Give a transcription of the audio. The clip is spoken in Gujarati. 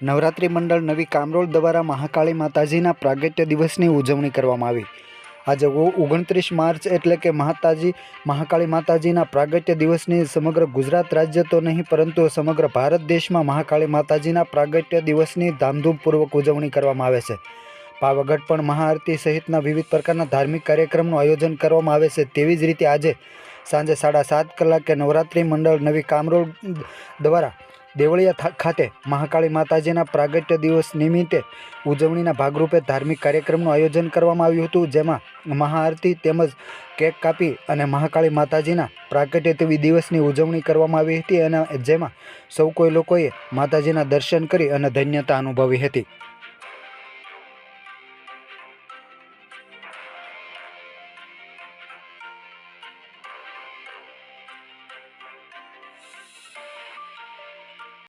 નવરાત્રિ મંડળ નવી કામરોલ દ્વારા મહાકાળી માતાજીના પ્રાગટ્ય દિવસની ઉજવણી કરવામાં આવી. આજે ઓગણત્રીસ માર્ચ એટલે કે માતાજી મહાકાળી માતાજીના પ્રાગટ્ય દિવસની સમગ્ર ગુજરાત રાજ્ય તો નહીં, પરંતુ સમગ્ર ભારત દેશમાં મહાકાળી માતાજીના પ્રાગટ્ય દિવસની ધામધૂમપૂર્વક ઉજવણી કરવામાં આવે છે. પાવાગઢ પણ મહાઆરતી સહિતના વિવિધ પ્રકારના ધાર્મિક કાર્યક્રમનું આયોજન કરવામાં આવે છે તેવી જ રીતે આજે સાંજે સાડા સાત કલાકે નવરાત્રિ મંડળ નવી કામરોલ દ્વારા દેવળિયા ખાતે મહાકાળી માતાજીના પ્રાગટ્ય દિવસ નિમિત્તે ઉજવણીના ભાગરૂપે ધાર્મિક કાર્યક્રમનું આયોજન કરવામાં આવ્યું હતું, જેમાં મહાઆરતી તેમજ કેક કાપી અને મહાકાળી માતાજીના પ્રાગટ્ય તેવી દિવસની ઉજવણી કરવામાં આવી હતી અને જેમાં સૌ કોઈ લોકોએ માતાજીના દર્શન કરી અને ધન્યતા અનુભવી હતી.